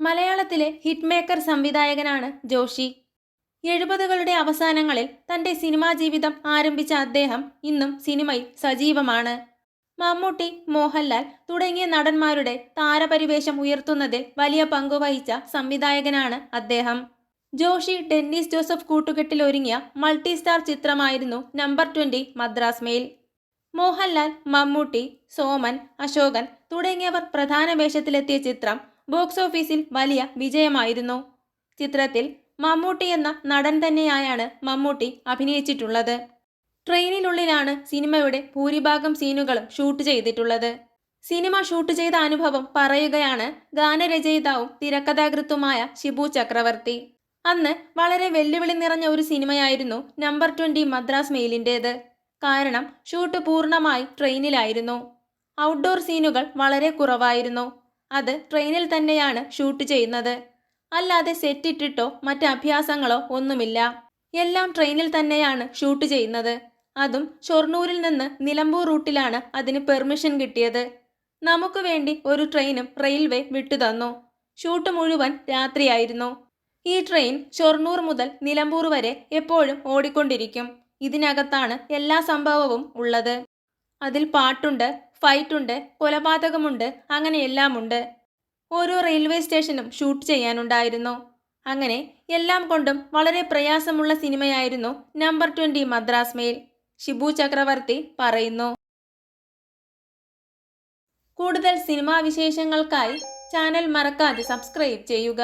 മലയാളത്തിലെ hit maker സംവിധായകനാണ് ജോഷി. എഴുപതുകളുടെ അവസാനങ്ങളിൽ തന്റെ സിനിമാ ജീവിതം ആരംഭിച്ച അദ്ദേഹം ഇന്നും സിനിമയിൽ സജീവമാണ്. മമ്മൂട്ടി മോഹൻലാൽ തുടങ്ങിയ നടന്മാരുടെ താരപരിവേഷം ഉയർത്തുന്നതിൽ വലിയ പങ്കുവഹിച്ച സംവിധായകനാണ് അദ്ദേഹം. ജോഷി ഡെന്നിസ് ജോസഫ് കൂട്ടുകെട്ടിൽ ഒരുങ്ങിയ മൾട്ടി സ്റ്റാർ ചിത്രമായിരുന്നു Number Twenty Madras Mail. Mohanlal Mammootty Soman Ashokan തുടങ്ങിയവർ പ്രധാന വേഷത്തിലെത്തിയ ചിത്രം ബോക്സ് ഓഫീസിൽ വലിയ വിജയമായിരുന്നു. ചിത്രത്തിൽ മമ്മൂട്ടി എന്ന നടൻ തന്നെയായാണ് മമ്മൂട്ടി അഭിനയിച്ചിട്ടുള്ളത്. ട്രെയിനിനുള്ളിലാണ് സിനിമയുടെ ഭൂരിഭാഗം സീനുകളും ഷൂട്ട് ചെയ്തിട്ടുള്ളത്. സിനിമ ഷൂട്ട് ചെയ്ത അനുഭവം പറയുകയാണ് ഗാനരചയിതാവും തിരക്കഥാകൃത്തുമായ ഷിബു ചക്രവർത്തി. അന്ന് വളരെ വെല്ലുവിളി നിറഞ്ഞ ഒരു സിനിമയായിരുന്നു നമ്പർ ട്വന്റി മദ്രാസ് മെയിലിന്റേത്. കാരണം ഷൂട്ട് പൂർണമായി ട്രെയിനിലായിരുന്നു. ഔട്ട്ഡോർ സീനുകൾ വളരെ കുറവായിരുന്നു. അത് ട്രെയിനിൽ തന്നെയാണ് ഷൂട്ട് ചെയ്യുന്നത്. അല്ലാതെ സെറ്റ് ഇട്ടിട്ടോ മറ്റ് അഭ്യാസങ്ങളോ ഒന്നുമില്ല. എല്ലാം ട്രെയിനിൽ തന്നെയാണ് ഷൂട്ട് ചെയ്യുന്നത്. അതും ഷൊർണൂരിൽ നിന്ന് നിലമ്പൂർ റൂട്ടിലാണ് അതിന് പെർമിഷൻ കിട്ടിയത്. നമുക്ക് വേണ്ടി ഒരു ട്രെയിനും റെയിൽവേ വിട്ടുതന്നു ഷൂട്ട് മുഴുവൻ രാത്രിയായിരുന്നു. ഈ ട്രെയിൻ ഷൊർണൂർ മുതൽ നിലമ്പൂർ വരെ എപ്പോഴും ഓടിക്കൊണ്ടിരിക്കും. ഇതിനകത്താണ് എല്ലാ സംഭവവും ഉള്ളത്. അതിൽ പാട്ടുണ്ട് ഫൈറ്റുണ്ട് കൊലപാതകമുണ്ട് അങ്ങനെ എല്ലാമുണ്ട്. ഓരോ റെയിൽവേ സ്റ്റേഷനും ഷൂട്ട് ചെയ്യാനുണ്ടായിരുന്നു. അങ്ങനെ എല്ലാം കൊണ്ടും വളരെ പ്രയാസമുള്ള സിനിമയായിരുന്നു number twenty Madras mail Shibu Chakravarthy പറയുന്നു. കൂടുതൽ സിനിമാ വിശേഷങ്ങൾക്കായി ചാനൽ മറക്കാതെ സബ്സ്ക്രൈബ് ചെയ്യുക.